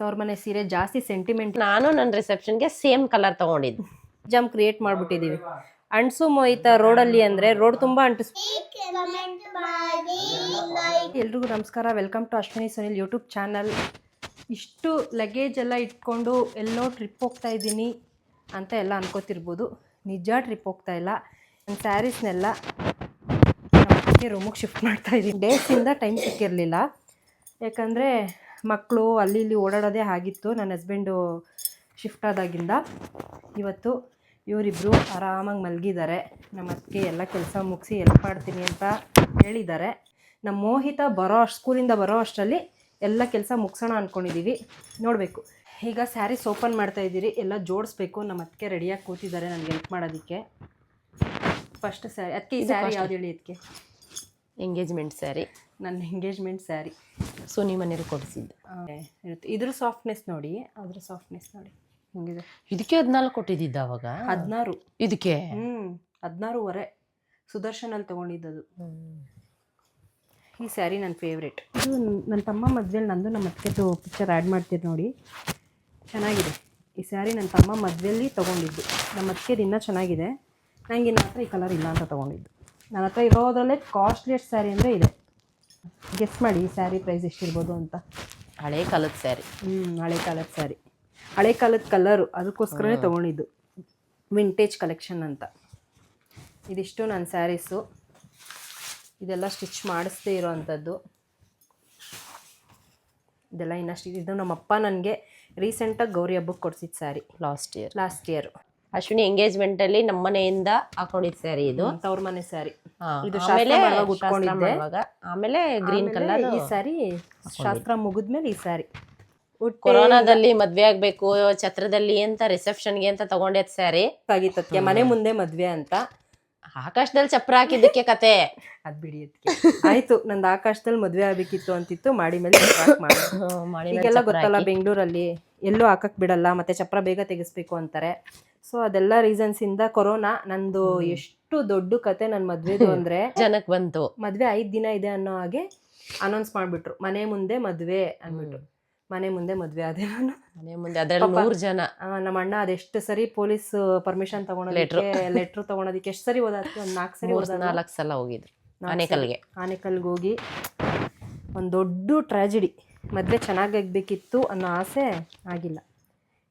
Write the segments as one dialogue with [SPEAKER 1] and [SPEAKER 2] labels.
[SPEAKER 1] ತವ್ರ ಮನೆ ಸೀರೆ ಜಾಸ್ತಿ ಸೆಂಟಿಮೆಂಟ್
[SPEAKER 2] ನಾನು ನನ್ನ ರಿಸೆಪ್ಷನ್ಗೆ ಸೇಮ್ ಕಲರ್ ತಗೊಂಡಿದ್ದು.
[SPEAKER 1] ಜಂಪ್ ಕ್ರಿಯೇಟ್ ಮಾಡ್ಬಿಟ್ಟಿದೀವಿ. ಅಂಟಿಸು ಮೋಹಿತ ರೋಡಲ್ಲಿ ಅಂದರೆ ರೋಡ್ ತುಂಬ ಅಂಟಿಸ್ ಎಲ್ರಿಗೂ ನಮಸ್ಕಾರ. Welcome to Ashwini Sunil YouTube channel ಇಷ್ಟು ಲಗೇಜ್ ಎಲ್ಲ ಇಟ್ಕೊಂಡು ಎಲ್ಲೋ ಟ್ರಿಪ್ ಹೋಗ್ತಾ ಇದ್ದೀನಿ ಅಂತ ಎಲ್ಲ ಅನ್ಕೋತಿರ್ಬೋದು. ನಿಜ ಟ್ರಿಪ್ ಹೋಗ್ತಾ ಇಲ್ಲ. ನನ್ನ ಸ್ಯಾರೀಸ್ನೆಲ್ಲ ರೂಮಿಗೆ ಶಿಫ್ಟ್ ಮಾಡ್ತಾ ಇದ್ದೀನಿ. ಡೇಸಿಂದ ಟೈಮ್ ಸಿಕ್ಕಿರಲಿಲ್ಲ. ಯಾಕಂದರೆ ಮಕ್ಕಳು ಅಲ್ಲಿ ಇಲ್ಲಿ ಓಡಾಡೋದೇ ಆಗಿತ್ತು. ನನ್ನ ಹಸ್ಬೆಂಡು ಶಿಫ್ಟ್ ಆದಾಗಿಂದ ಇವತ್ತು ಇವರಿಬ್ಬರು ಆರಾಮಾಗಿ ಮಲಗಿದ್ದಾರೆ. ನಮ್ಮ ಅತ್ತಿಗೆ ಎಲ್ಲ ಕೆಲಸ ಮುಗಿಸಿ ಎಲ್ಪ್ ಮಾಡ್ತೀನಿ ಅಂತ ಹೇಳಿದ್ದಾರೆ. ನಮ್ಮ ಮೋಹಿತ ಬರೋ ಅಷ್ಟು ಸ್ಕೂಲಿಂದ ಬರೋ ಅಷ್ಟರಲ್ಲಿ ಎಲ್ಲ ಕೆಲಸ ಮುಗಿಸೋಣ ಅಂದ್ಕೊಂಡಿದ್ದೀವಿ ನೋಡಬೇಕು. ಈಗ ಸ್ಯಾರೀಸ್ ಓಪನ್ ಮಾಡ್ತಾ ಇದ್ದೀರಿ. ಎಲ್ಲ ಜೋಡಿಸ್ಬೇಕು. ನಮ್ಮ ಅತ್ತಿಗೆ ರೆಡಿಯಾಗಿ ಕೂತಿದ್ದಾರೆ ನನಗೆ ಹೆಲ್ಪ್ ಮಾಡೋದಕ್ಕೆ. ಫಸ್ಟ್ ಸ್ಯಾರಿ ಅದಕ್ಕೆ ಈ ಸ್ಯಾರಿ ಯಾವ್ದು ಹೇಳಿ ಅದಕ್ಕೆ
[SPEAKER 2] ಎಂಗೇಜ್ಮೆಂಟ್ ಸ್ಯಾರಿ.
[SPEAKER 1] ನನ್ನ ಎಂಗೇಜ್ಮೆಂಟ್ ಸ್ಯಾರಿ.
[SPEAKER 2] ಸೋನಿ ಮನೇಲಿ ಕೊಡಿಸಿದ್ದು.
[SPEAKER 1] ಇರುತ್ತೆ. ಇದ್ರ ಸಾಫ್ಟ್ನೆಸ್ ನೋಡಿ ಅದ್ರ ಸಾಫ್ಟ್ನೆಸ್ ನೋಡಿ. ಹಿಂಗಿದೆ?
[SPEAKER 2] ಇದಕ್ಕೆ ಹದಿನಾಲ್ಕು ಕೊಟ್ಟಿದ್ದಿದ್ದ ಅವಾಗ?
[SPEAKER 1] ಹದಿನಾರು.
[SPEAKER 2] ಇದಕ್ಕೆ?
[SPEAKER 1] ಹ್ಞೂ ಹದಿನಾರೂವರೆ ಸುದರ್ಶನಲ್ಲಿ ತೊಗೊಂಡಿದ್ದದು. ಈ ಸ್ಯಾರಿ ನನ್ನ ಫೇವ್ರೇಟ್ ಇದು ನನ್ನ ತಮ್ಮ ಮದ್ವೆಲಿ ನಂದು ನಮ್ಮ ಅತ್ತೆದು ಪಿಕ್ಚರ್ ಆ್ಯಡ್ ಮಾಡ್ತೀರಿ ನೋಡಿ. ಚೆನ್ನಾಗಿದೆ. ಈ ಸ್ಯಾರಿ ನನ್ನ ತಮ್ಮ ಮದುವೆಯಲ್ಲಿ ತೊಗೊಂಡಿದ್ದು. ನಮ್ಮ ಅತ್ತಿಗೆದು ಇನ್ನೂ ಚೆನ್ನಾಗಿದೆ. ನನಗೆ ಇನ್ನು ಹತ್ರ ಈ ಕಲರ್ ಇಲ್ಲ ಅಂತ ತೊಗೊಂಡಿದ್ದು. ನನ್ನ ಹತ್ರ ಇರೋದ್ರಲ್ಲೇ ಕಾಸ್ಟ್ಲಿಯಸ್ಟ್ ಸ್ಯಾರಿ ಅಂದರೆ ಇದೆ. ಗೆಸ್ ಮಾಡಿ ಈ ಸ್ಯಾರಿ ಪ್ರೈಸ್ ಎಷ್ಟಿರ್ಬೋದು ಅಂತ.
[SPEAKER 2] ಹಳೆ ಕಾಲದ ಸ್ಯಾರಿ
[SPEAKER 1] ಹ್ಞೂ ಹಳೆ ಕಾಲದ ಸ್ಯಾರಿ ಹಳೆ ಕಾಲದ ಕಲರು ಅದಕ್ಕೋಸ್ಕರನೇ ತೊಗೊಂಡಿದ್ದು. ವಿಂಟೇಜ್ ಕಲೆಕ್ಷನ್ ಅಂತ. ಇದಿಷ್ಟು ನನ್ನ ಸ್ಯಾರೀಸು ಇದೆಲ್ಲ ಸ್ಟಿಚ್ ಮಾಡಿಸ್ದೇ ಇರೋವಂಥದ್ದು ಇದೆಲ್ಲ ಇನ್ನಷ್ಟು ಇದು ನಮ್ಮಪ್ಪ ನನಗೆ ರೀಸೆಂಟಾಗಿ ಗೌರಿ ಹಬ್ಬಕ್ಕೆ ಕೊಡ್ಸಿದ್ದು sari
[SPEAKER 2] last year
[SPEAKER 1] last year
[SPEAKER 2] Ashwini engagement ಅಲ್ಲಿ ನಮ್ಮ ಮನೆಯಿಂದ ಹಾಕೊಂಡಿದ್ ಸ್ಯಾರಿ ಇದು.
[SPEAKER 1] ತವ್ರ ಮನೆ ಸ್ಯಾರಿ. ಇದು
[SPEAKER 2] ಆಮೇಲೆ ಆಮೇಲೆ ಗ್ರೀನ್ ಕಲರ್
[SPEAKER 1] ಈ ಸ್ಯಾರಿ ಶಾಸ್ತ್ರ ಮುಗಿದ್ಮೇಲೆ ಈ ಸ್ಯಾರಿ.
[SPEAKER 2] ಕೊರೋನಾದಲ್ಲಿ ಮದ್ವೆ ಆಗ್ಬೇಕು ಛತ್ರದಲ್ಲಿ ಅಂತ ರಿಸೆಪ್ಷನ್ಗೆ ಅಂತ ತಗೊಂಡಿದ್ ಸ್ಯಾರಿ.
[SPEAKER 1] ಆಗಿತ್ತಕ್ಕೆ ಮನೆ ಮುಂದೆ ಮದ್ವೆ ಅಂತ.
[SPEAKER 2] ಆಕಾಶದಲ್ಲಿ ಚಪ್ರ ಹಾಕಿದ್ದಕ್ಕೆ ಕತೆ.
[SPEAKER 1] ಅದ್ ಬಿಡಿ ಆಯ್ತು ನಂದು ಆಕಾಶದಲ್ಲಿ ಮದ್ವೆ ಆಗ್ಬೇಕಿತ್ತು ಅಂತಿತ್ತು. ಮಾಡಿ ಮೇಲೆ ಈಗೆಲ್ಲ ಗೊತ್ತಲ್ಲ ಬೆಂಗಳೂರಲ್ಲಿ ಎಲ್ಲೂ ಹಾಕಕ್ ಬಿಡಲ್ಲ ಮತ್ತೆ ಚಪ್ರ ಬೇಗ ತೆಗಿಸ್ಬೇಕು ಅಂತಾರೆ. ಸೊ ಅದೆಲ್ಲ ರೀಸನ್ಸ್ ಇಂದ ಕೊರೋನಾ ನಂದು ಎಷ್ಟು ದೊಡ್ಡ ಕತೆ ನನ್ನ ಮದ್ವೆದು ಅಂದ್ರೆ
[SPEAKER 2] ಜನಕ್ ಬಂತು.
[SPEAKER 1] ಮದ್ವೆ ಐದ್ ದಿನ ಇದೆ ಅನ್ನೋ ಹಾಗೆ ಅನೌನ್ಸ್ ಮಾಡ್ಬಿಟ್ರು. ಮನೆ ಮುಂದೆ ಮದ್ವೆ ಅನ್ಬಿಟ್ರು ಮನೆ ಮುಂದೆ ಮದ್ವೆ ಅದೇ ನಾನು.
[SPEAKER 2] ಮನೆ ಮುಂದೆ ಅದ್ರಲ್ಲಿ ನೂರ್ ಜನ.
[SPEAKER 1] ಆ, ನಮ್ಮ ಅಣ್ಣ ಅದೆಷ್ಟು ಸರಿ ಪೊಲೀಸ್ ಪರ್ಮಿಷನ್ ತಗೊಳೋದಕ್ಕೆ ಲೆಟ್ರ್ ತಗೊಳೋದಕ್ಕೆ ಎಷ್ಟು ಸರಿ ಓದಾಯ್ತು ಒಂದ್ ನಾಲ್ಕು ಸರಿ
[SPEAKER 2] ಮೂರ್ ನಾಲ್ಕು ಸಲ ಹೋಗಿದ್ರು. ಆನೇಕಲ್ಗೆ
[SPEAKER 1] ಆನೆಕಲ್ಗೆ ಹೋಗಿ ಒಂದು ದೊಡ್ಡ ಟ್ರಾಜಿಡಿ ಚೆನ್ನಾಗಿ ಚೆನ್ನಾಗಾಗಬೇಕಿತ್ತು ಅನ್ನೋ ಆಸೆ ಆಗಿಲ್ಲ.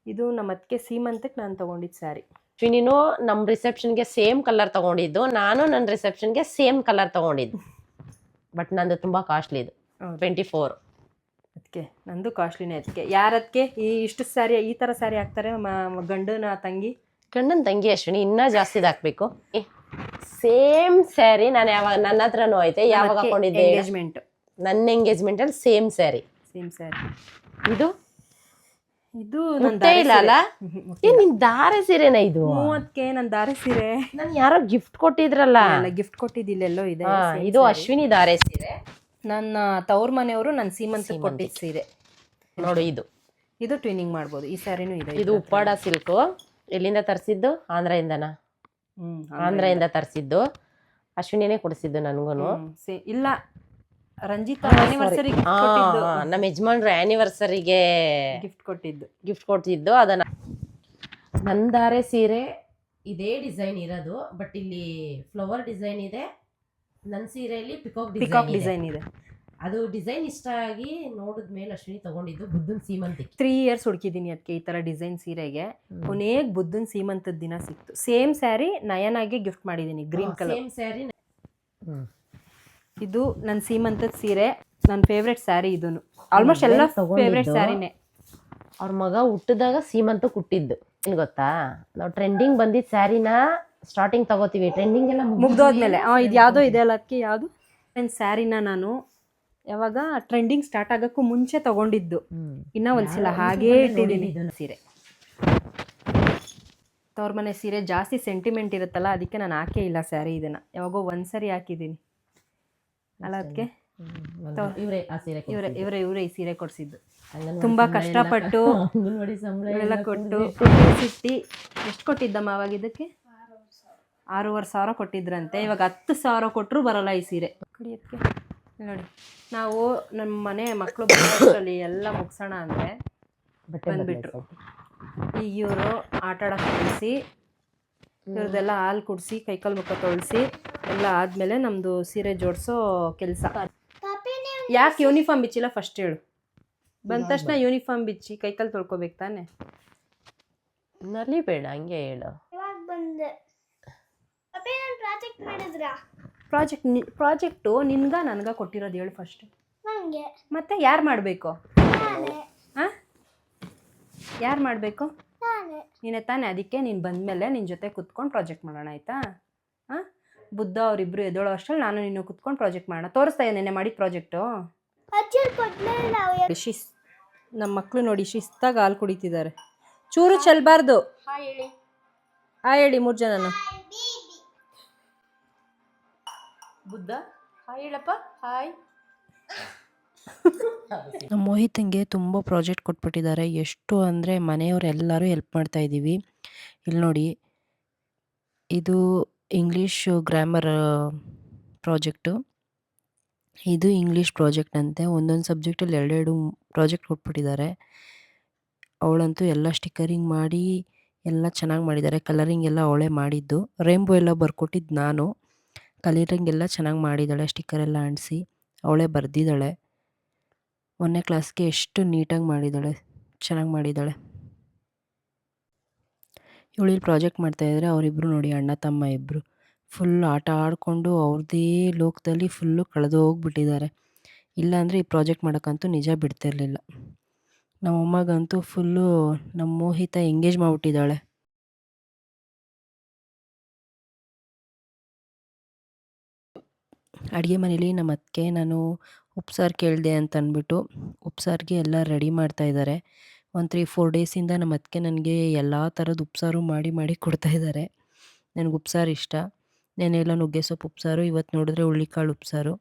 [SPEAKER 1] ಇದು ನಮ್ಮ ಅದಕ್ಕೆ ಸೀಮಂತಕ್ಕೆ ನಾನು ತೊಗೊಂಡಿದ್ದು ಸ್ಯಾರಿ
[SPEAKER 2] ಶ್ವಿನಿನು ನಮ್ಮ ರಿಸೆಪ್ಷನ್ಗೆ ಸೇಮ್ ಕಲರ್ ತಗೊಂಡಿದ್ದು ನಾನು ನನ್ನ ರಿಸೆಪ್ಷನ್ಗೆ ಸೇಮ್ ಕಲರ್ ತಗೊಂಡಿದ್ದು. ಬಟ್ ನಂದು ತುಂಬ ಕಾಸ್ಟ್ಲಿ ಇದು. ಟ್ವೆಂಟಿ ಫೋರ್
[SPEAKER 1] ಅದಕ್ಕೆ ನಂದು ಕಾಸ್ಟ್ಲಿನೇ ಅದಕ್ಕೆ ಯಾರದಕ್ಕೆ ಈ ಇಷ್ಟು ಸ್ಯಾರಿ ಈ ಥರ ಸ್ಯಾರಿ ಹಾಕ್ತಾರೆ ಗಂಡನ ತಂಗಿ?
[SPEAKER 2] ಗಂಡನ ತಂಗಿ ಅಶ್ವಿನಿ ಇನ್ನೂ ಜಾಸ್ತಿ ಹಾಕ್ಬೇಕು. ಸೇಮ್ ಸ್ಯಾರಿ ನಾನು ಯಾವಾಗ ನನ್ನ ಹತ್ರನೂ ಐತೆ ಯಾವಾಗ ಹಾಕೊಂಡಿದ್ದೆ?
[SPEAKER 1] ಎಂಗೇಜ್ಮೆಂಟ್
[SPEAKER 2] ನನ್ನ ಎಂಗೇಜ್ಮೆಂಟಲ್ಲಿ ಸೇಮ್ ಸ್ಯಾರಿ
[SPEAKER 1] ಸೇಮ್ ಸ್ಯಾರಿ
[SPEAKER 2] ಇದು?
[SPEAKER 1] ಇದು
[SPEAKER 2] ಮುಟ್ಟೇ ಇಲ್ಲ ಅಲ್ಲ? ಏ ನಿನ್ ದಾರೆ ಸೀರೆನ ಇದು?
[SPEAKER 1] ಮೂವತ್ತಕ್ಕೆ ನನ್ ದಾರೆ ಸೀರೆ.
[SPEAKER 2] ನನ್ ಯಾರೋ ಗಿಫ್ಟ್ ಕೊಟ್ಟಿದ್ರಲ್ಲ?
[SPEAKER 1] ಗಿಫ್ಟ್ ಕೊಟ್ಟಿದ್ದಿಲ್ಲ ಎಲ್ಲೋ ಇದೆ
[SPEAKER 2] ಹಾ, ಇದು ಅಶ್ವಿನಿ ದಾರೆ ಸೀರೆ.
[SPEAKER 1] ನನ್ನ ತವ್ರ ಮನೆಯವರು ನನ್ನ ಸೀಮಂತ ಕೊಟ್ಟಿದ್ದ ಸೀರೆ.
[SPEAKER 2] ನೋಡು ಇದು.
[SPEAKER 1] ಇದು ಟ್ವಿನಿಂಗ್ ಮಾಡ್ಬೋದು. ಈ ಸ್ಯಾರಿನೂ ಇದೆ
[SPEAKER 2] ಇದು ಉಪ್ಪಾಡ ಸಿಲ್ಕು ಎಲ್ಲಿಂದ ತರಿಸಿದ್ದು? ಆಂಧ್ರಯಿಂದನಾ?
[SPEAKER 1] ಹ್ಮ್
[SPEAKER 2] ಆಂಧ್ರದಿಂದ. ತರಿಸಿದ್ದು. ಅಶ್ವಿನಿನೇ ಕೊಡಿಸಿದ್ದು ನನ್ಗೂನು.
[SPEAKER 1] ಇಲ್ಲ ರಂಜಿತಾ ಆನಿವರ್ಸರಿ
[SPEAKER 2] ನಮ್ಮ ಯಜಮಾನ್ರು ಆನಿವರ್ಸರಿಗೆ
[SPEAKER 1] ಗಿಫ್ಟ್ ಕೊಟ್ಟಿದ್ದು.
[SPEAKER 2] ಗಿಫ್ಟ್ ಕೊಡ್ತಿದ್ದು ಅದನ್ನ. ನಂದಾರೆ ಸೀರೆ ಇದೇ ಡಿಸೈನ್ ಇರೋದು ಬಟ್ ಇಲ್ಲಿ ಫ್ಲವರ್ ಡಿಸೈನ್ ಇದೆ. ನನ್ನ ಸೀರೆಯಲ್ಲಿ ಪಿಕಾಕ್
[SPEAKER 1] ಪಿಕಾಕ್
[SPEAKER 2] ಡಿಸೈನ್
[SPEAKER 1] ಇದೆ.
[SPEAKER 2] ಅದು ಡಿಸೈನ್ ಇಷ್ಟ ಆಗಿ ನೋಡಿದ್ಮೇಲೆ ಅಶ್ವಿನಿ ತಗೊಂಡಿದ್ದು ಬುದ್ಧನ್ ಸೀಮಂತಿಗೆ.
[SPEAKER 1] ತ್ರೀ ಇಯರ್ಸ್ ಹುಡುಕಿದ್ದೀನಿ ಅದಕ್ಕೆ ಈ ತರ ಡಿಸೈನ್ ಸೀರೆಗೆ. ಕೊನೆಗೆ ಬುದ್ಧನ ಸೀಮಂತದ ದಿನ ಸಿಕ್ತು. ಸೇಮ್ ಸ್ಯಾರಿ ನಯನಾಗೆ ಗಿಫ್ಟ್ ಮಾಡಿದ್ದೀನಿ ಗ್ರೀನ್ ಕಲರ್
[SPEAKER 2] ಸೇಮ್ ಸ್ಯಾರಿ
[SPEAKER 1] ಇದು ನನ್ನ ಸೀಮಂತದ ಸೀರೆ ನನ್ನ ಫೇವ್ರೆಟ್ ಸ್ಯಾರಿ ಇದೂ ಆಲ್ಮೋಸ್ಟ್ ಎಲ್ಲ? ಫೇವ್ರೆಟ್ ಸ್ಯಾರಿನೇ
[SPEAKER 2] ಅವ್ರ ಮಗ ಹುಟ್ಟಿದಾಗ ಸೀಮಂತ ಕುಟ್ಟಿದ್ದು. ಏನು ಗೊತ್ತಾ? ನಾವು ಟ್ರೆಂಡಿಂಗ್ ಬಂದಿದ್ದ ಸ್ಯಾರಿನ ಸ್ಟಾರ್ಟಿಂಗ್ ತಗೋತೀವಿ. ಟ್ರೆಂಡಿಂಗ್ ಎಲ್ಲ
[SPEAKER 1] ಮುಗ್ದೋದ್ಮೇಲೆ. ಹಾಂ ಇದು ಯಾವುದೋ ಇದೆ ಅಲ್ಲ ಅದಕ್ಕೆ ಯಾವುದು? ನನ್ನ ಸ್ಯಾರಿನ ನಾನು ಯಾವಾಗ ಟ್ರೆಂಡಿಂಗ್ ಸ್ಟಾರ್ಟ್ ಆಗೋಕ್ಕೂ ಮುಂಚೆ ತಗೊಂಡಿದ್ದು. ಇನ್ನೂ ಒಂದ್ಸಲ ಹಾಗೇ ಇಟ್ಟಿದ್ದೀನಿ ಸೀರೆ. ತವ್ರ ಮನೆ ಸೀರೆ ಜಾಸ್ತಿ ಸೆಂಟಿಮೆಂಟ್ ಇರುತ್ತಲ್ಲ ಅದಕ್ಕೆ ನಾನು ಹಾಕೇ ಇಲ್ಲ ಸ್ಯಾರಿ ಇದನ್ನ ಯಾವಾಗೋ ಒಂದ್ಸರಿ ಹಾಕಿದ್ದೀನಿ ಅಲ್ಲ ಅದಕ್ಕೆ
[SPEAKER 2] ಇವ್ರೆ ಆ ಸೀರೆ
[SPEAKER 1] ಇವರೇ ಇವರೇ ಇವರೇ ಈ ಸೀರೆ ಕೊಡಿಸಿದ್ದು. ತುಂಬಾ ಕಷ್ಟಪಟ್ಟು
[SPEAKER 2] ಅಂಗನವಾಡಿ ಸಂಬಳ
[SPEAKER 1] ಎಲ್ಲ ಕೊಟ್ಟು ಸಿಟ್ಟಿ. ಎಷ್ಟು ಕೊಟ್ಟಿದ್ದಮ್ಮ ಅವಾಗ ಇದಕ್ಕೆ? ಆರೂವರೆ ಸಾವಿರ ಕೊಟ್ಟಿದ್ರಂತೆ. ಇವಾಗ ಹತ್ತು ಸಾವಿರ ಕೊಟ್ಟರು ಬರಲ್ಲ ಈ ಸೀರೆ. ಕುಡಿಯೋದಕ್ಕೆ ನೋಡಿ ನಾವು ನಮ್ಮ ಮನೆ ಮಕ್ಕಳು ಬರೋಷ್ಟರಲ್ಲಿ ಎಲ್ಲ ಮುಗಿಸೋಣ ಅಂದರೆ ಬಂದುಬಿಟ್ರು. ಈಗ ಇವರು ಆಟ ಆಡೋಕೆ ಕಳಿಸಿ ಇವ್ರದ್ದೆಲ್ಲ ಹಾಲು ಕುಡಿಸಿ ಕೈಕಾಲು ಮುಖ ತೊಳಸಿ ಎಲ್ಲ ಆದಮೇಲೆ ನಮ್ಮದು ಸೀರೆ ಜೋಡಿಸೋ ಕೆಲಸ. ಯಾಕೆ ಯೂನಿಫಾರ್ಮ್ ಬಿಚ್ಚಿಲ್ಲ ಫಸ್ಟ್ ಹೇಳು. ಬಂದ ತಕ್ಷಣ ಯೂನಿಫಾರ್ಮ್ ಬಿಚ್ಚಿ ಕೈಕಾಲು ತೊಳ್ಕೊಬೇಕು ತಾನೆ?
[SPEAKER 2] ನಲಿಬೇಡ ಹಂಗೆ ಹೇಳು.
[SPEAKER 3] ಇವಾಗ ಬಂದೆ. ಅಪ್ಪೇ ನಾನು ಪ್ರಾಜೆಕ್ಟ್ ಮಾಡಿದ್ರಾ?
[SPEAKER 1] ಪ್ರಾಜೆಕ್ಟ್ ನಿ ಪ್ರಾಜೆಕ್ಟು ನಿನ್ಗ ನನ್ಗ ಕೊಟ್ಟಿರೋದು ಹೇಳು ಫಸ್ಟ್
[SPEAKER 3] ನನಗೆ
[SPEAKER 1] ಮತ್ತೆ ಯಾರು ಮಾಡಬೇಕು?
[SPEAKER 3] ನಾನೇ.
[SPEAKER 1] ಹಾಂ ಯಾರು ಮಾಡಬೇಕು?
[SPEAKER 3] ನೀನೆ.
[SPEAKER 1] ತಾನೆ ತಾನೇ ಅದಕ್ಕೆ ನೀನು ಬಂದಮೇಲೆ ನಿನ್ನ ಜೊತೆ ಕುತ್ಕೊಂಡು ಪ್ರಾಜೆಕ್ಟ್ ಮಾಡೋಣ ಆಯಿತಾ? ಹಾಂ ಬುದ್ಧ ಅವರಿಬ್ರು ಎದ್ದೋಳೋ ಅಷ್ಟರಲ್ಲಿ ನಾನು ನೀನು ಕುತ್ಕೊಂಡು ಪ್ರಾಜೆಕ್ಟ್ ಮಾಡೋಣ. ತೋರಿಸ್ತಾ ನೆನ್ನೆ ಮಾಡಿದ ಪ್ರಾಜೆಕ್ಟು ಶಿಸ್ ನಮ್ಮ ಮಕ್ಕಳು ನೋಡಿ ಶಿಸ್ತಾಗಿ ಹಾಲು ಕುಡಿತಿದ್ದಾರೆ. ಚೂರು ಚೆಲ್ಬಾರ್ದು. ಆ ಹೇಳಿ. ಮೂರು ಜನನ.
[SPEAKER 2] ಬುದ್ಧ ಹಾಯ್ ಹೇಳಪ್ಪ ಹಾಯ್.
[SPEAKER 1] ನಮ್ಮ ಮೋಹಿತಂಗೆ ತುಂಬ ಪ್ರಾಜೆಕ್ಟ್ ಕೊಟ್ಬಿಟ್ಟಿದ್ದಾರೆ. ಎಷ್ಟು ಅಂದರೆ ಮನೆಯವರೆಲ್ಲರೂ ಹೆಲ್ಪ್ ಮಾಡ್ತಾ ಇದ್ದೀವಿ ಇಲ್ಲಿ ನೋಡಿ ಇದು ಇಂಗ್ಲೀಷ್ ಗ್ರಾಮರ್ ಪ್ರಾಜೆಕ್ಟು ಇದು ಇಂಗ್ಲೀಷ್ ಪ್ರಾಜೆಕ್ಟ್ ಅಂತೆ. ಒಂದೊಂದು ಸಬ್ಜೆಕ್ಟಲ್ಲಿ ಎರಡೆರಡು ಪ್ರಾಜೆಕ್ಟ್ ಕೊಟ್ಬಿಟ್ಟಿದ್ದಾರೆ. ಅವಳಂತೂ ಎಲ್ಲ ಸ್ಟಿಕ್ಕರಿಂಗ್ ಮಾಡಿ, ಎಲ್ಲ ಚೆನ್ನಾಗಿ ಮಾಡಿದ್ದಾರೆ. ಕಲರಿಂಗ್ ಎಲ್ಲ ಅವಳೇ ಮಾಡಿದ್ದು. ರೇಂಬೋ ಎಲ್ಲ ಬರ್ಕೊಟ್ಟಿದ್ದು ನಾನು. ಕಲರಿಂಗ್ ಎಲ್ಲ ಚೆನ್ನಾಗಿ ಮಾಡಿದ್ದಾಳೆ ಸ್ಟಿಕ್ಕರ್ ಎಲ್ಲ ಅಂಟಿಸಿ. ಅವಳೇ ಬರೆದಿದ್ದಾಳೆ. ಒಂದನೇ ಕ್ಲಾಸ್ಗೆ ಎಷ್ಟು ನೀಟಾಗಿ ಮಾಡಿದ್ದಾಳೆ. ಚೆನ್ನಾಗಿ ಮಾಡಿದ್ದಾಳೆ. ಇವಳಿಲ್ಲಿ ಪ್ರಾಜೆಕ್ಟ್ ಮಾಡ್ತಾಯಿದ್ರೆ ಅವರಿಬ್ಬರು ನೋಡಿ, ಅಣ್ಣ, ತಮ್ಮ ಇಬ್ಬರು ಫುಲ್ ಆಟ ಆಡಿಕೊಂಡು ಅವ್ರದ್ದೇ ಲೋಕದಲ್ಲಿ ಫುಲ್ಲು ಕಳೆದು ಹೋಗ್ಬಿಟ್ಟಿದ್ದಾರೆ. ಇಲ್ಲಾಂದರೆ ಈ ಪ್ರಾಜೆಕ್ಟ್ ಮಾಡೋಕ್ಕಂತೂ ನಿಜ ಬಿಡ್ತಿರಲಿಲ್ಲ. ನಮ್ಮ ಅಮ್ಮಗಂತೂ ಫುಲ್ಲು ನಮ್ಮ ಮೋಹಿತ ಎಂಗೇಜ್ ಮಾಡಿಬಿಟ್ಟಿದ್ದಾಳೆ. ಅಡುಗೆ ಮನೇಲಿ ನಮ್ಮ ಅತ್ತಿಗೆ ನಾನು ಉಪ್ಸಾರು ಕೇಳಿದೆ ಅಂತ ಅಂದ್ಬಿಟ್ಟು ಉಪ್ಸಾರಿಗೆ ಎಲ್ಲ ರೆಡಿ ಮಾಡ್ತಾ ಇದ್ದಾರೆ. ಒಂದು ತ್ರೀ ಫೋರ್ ಡೇಸಿಂದ ನಮ್ಮ ಅತ್ತಿಗೆ ನನಗೆ ಎಲ್ಲ ಥರದ ಉಪ್ಸಾರು ಮಾಡಿ ಮಾಡಿ ಕೊಡ್ತಾ ಇದ್ದಾರೆ ನನಗೆ ಉಪ್ಸಾರು ಇಷ್ಟ. ನೆನೆಲ್ಲ ನುಗ್ಗೆ ಸೊಪ್ಪು ಉಪ್ಸಾರು ಇವತ್ತು ನೋಡಿದ್ರೆ ಹುಳ್ಳಿಕಾಳು ಉಪ್ಸಾರು.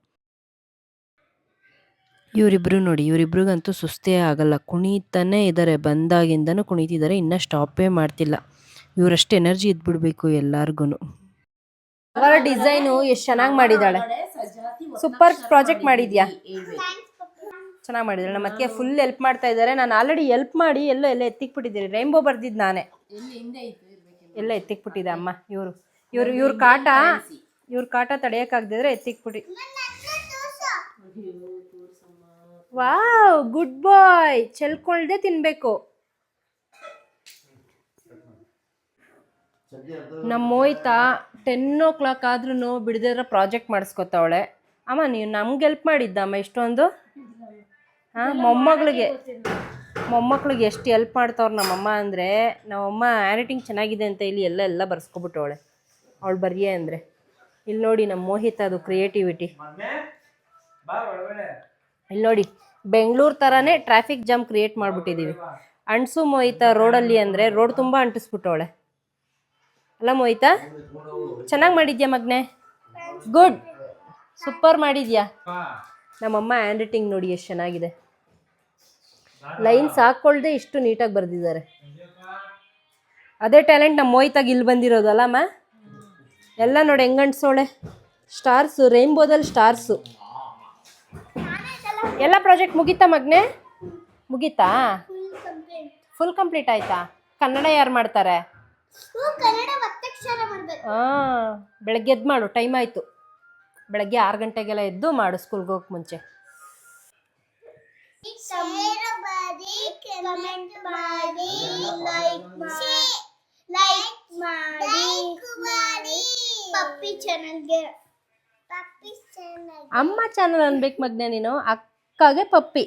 [SPEAKER 1] ಇವರಿಬ್ಬರು ನೋಡಿ ಇವರಿಬ್ರಿಗಂತೂ ಸುಸ್ತೇ ಆಗಲ್ಲ. ಕುಣಿತಾನೇ ಇದ್ದಾರೆ ಬಂದಾಗಿಂದನೂ ಕುಣಿತಿದ್ದಾರೆ ಇನ್ನೂ ಸ್ಟಾಪೇ ಮಾಡ್ತಿಲ್ಲ. ಇವರಷ್ಟು ಎನರ್ಜಿ ಇದ್ಬಿಡ್ಬೇಕು ಎಲ್ಲಾರ್ಗು ಅವರ ಡಿಸೈನು ಎಷ್ಟು ಚೆನ್ನಾಗಿ ಮಾಡಿದ್ದಾಳೆ. ಸೂಪರ್ ಪ್ರಾಜೆಕ್ಟ್ ಮಾಡಿದ್ಯಾ? ಚೆನ್ನಾಗಿ ಮಾಡಿದ್ರು ನಮ್ಮ ಅತ್ತಿಗೆ ಫುಲ್ ಹೆಲ್ಪ್ ಮಾಡ್ತಾ ಇದ್ದಾರೆ ನಾನು ಆಲ್ರೆಡಿ ಹೆಲ್ಪ್ ಮಾಡಿ ಎಲ್ಲ ಎಲ್ಲ ಎತ್ತಿಕ್ಬಿಟ್ಟಿದ್ದೀರಿ ರೈನ್ಬೋ ಬರ್ದಿದ್ದು ನಾನೇ. ಎಲ್ಲ ಎತ್ತಿಕ್ಬಿಟ್ಟಿದೆ ಅಮ್ಮ ಇವರು. ಇವ್ರು ಇವ್ರ ಕಾಟ ಇವ್ರ ಕಾಟ ತಡೆಯೋಕ್ಕಾಗ್ದಿದ್ರೆ ಎತ್ತಿಕ್ಬಿಟ್ಟಿ. ವಾವ್ ಗುಡ್ ಬಾಯ್ ಚೆಲ್ಕೊಳ್ದೆ ತಿನ್ಬೇಕು. ನಮ್ಮ ಮೋಯ್ತಾ ಟೆನ್ ಓ ಕ್ಲಾಕ್ ಆದ್ರೂ ಬಿಡದಿರೋ ಪ್ರಾಜೆಕ್ಟ್ ಮಾಡಿಸ್ಕೊತಾವಳೆ. ಅಮ್ಮ ನೀವು ನಮ್ಗೆ ಹೆಲ್ಪ್ ಮಾಡಿದ್ದಮ್ಮ ಇಷ್ಟೊಂದು? ಹಾಂ ಮೊಮ್ಮಗಳಿಗೆ. ಮೊಮ್ಮಕ್ಳಿಗೆ ಎಷ್ಟು ಹೆಲ್ಪ್ ಮಾಡ್ತಾವ್ರೆ ನಮ್ಮಮ್ಮ ಅಂದರೆ ನಮ್ಮಮ್ಮ ಹ್ಯಾಂಡ್ ರೈಟಿಂಗ್ ಚೆನ್ನಾಗಿದೆ ಅಂತ ಇಲ್ಲಿ ಎಲ್ಲ ಎಲ್ಲ ಬರ್ಸ್ಕೊಬಿಟ್ಟವಳೆ ಅವಳು. ಬರೆಯೇ ಅಂದರೆ. ಇಲ್ಲಿ ನೋಡಿ ನಮ್ಮ ಮೋಹಿತ್ ಅದು ಕ್ರಿಯೇಟಿವಿಟಿ ಇಲ್ಲಿ ನೋಡಿ ಬೆಂಗಳೂರು ಥರನೇ ಟ್ರಾಫಿಕ್ ಜಾಮ್ ಕ್ರಿಯೇಟ್ ಮಾಡಿಬಿಟ್ಟಿದ್ದೀವಿ ಅಣ್ಸು ಮೋಹಿತ ರೋಡಲ್ಲಿ ಅಂದರೆ ರೋಡ್ ತುಂಬ ಅಂಟಿಸ್ಬಿಟ್ಟವಳೆ ಅಲ್ಲ ಮೋಹಿತ? ಚೆನ್ನಾಗಿ ಮಾಡಿದ್ಯಾ ಮಗ್ನೆ? ಗುಡ್ ಸೂಪರ್ ಮಾಡಿದ್ಯಾ? ನಮ್ಮಮ್ಮ ಹ್ಯಾಂಡ್ ರೈಟಿಂಗ್ ನೋಡಿ ಎಷ್ಟು ಚೆನ್ನಾಗಿದೆ. ಲೈನ್ಸ್ ಹಾಕ್ಕೊಳ್ದೆ ಇಷ್ಟು ನೀಟಾಗಿ ಬರೆದಿದ್ದಾರೆ. ಅದೇ ಟ್ಯಾಲೆಂಟ್ ನಮ್ಮ ಮೋಯ್ತಾಗಿ ಇಲ್ಲಿ ಬಂದಿರೋದಲ್ಲ ಮಾ ಎಲ್ಲ ನೋಡಿ ಹೆಂಗ್ ಸೋಳೆ ಸ್ಟಾರ್ಸು ರೈನ್ಬೋದಲ್ಲಿ ಸ್ಟಾರ್ಸು ಎಲ್ಲ ಪ್ರಾಜೆಕ್ಟ್ ಮುಗೀತಾ ಮಗ್ನೆ? ಮುಗೀತಾ?
[SPEAKER 3] ಫುಲ್ ಕಂಪ್ಲೀಟ್
[SPEAKER 1] ಆಯ್ತಾ? ಕನ್ನಡ ಯಾರು ಮಾಡ್ತಾರೆ? ಹಾ ಬೆಳಗ್ಗೆ ಎದ್ದು ಮಾಡು ಟೈಮ್ ಆಯಿತು. ಬೆಳಗ್ಗೆ ಆರು ಗಂಟೆಗೆಲ್ಲ ಎದ್ದು ಮಾಡು ಸ್ಕೂಲ್ಗೆ ಹೋಗಕ್ಕೆ ಮುಂಚೆ
[SPEAKER 3] ಮಾಡಿ ಕಮೆಂಟ್ ಮಾಡಿ ಲೈಕ್ ಮಾಡಿ. ಲೈಕ್ ಮಾಡಿ. ಮಾಡಿ. ಪಪ್ಪಿ ಚಾನಲ್ಗೆ ಪಪ್ಪಿ ಚಾನಲ್
[SPEAKER 1] ಅಮ್ಮ ಚಾನಲ್ ಅನ್ಬೇಕು ಮಗ್ನೆ ನೀನು. ಅಕ್ಕಗೆ ಪಪ್ಪಿ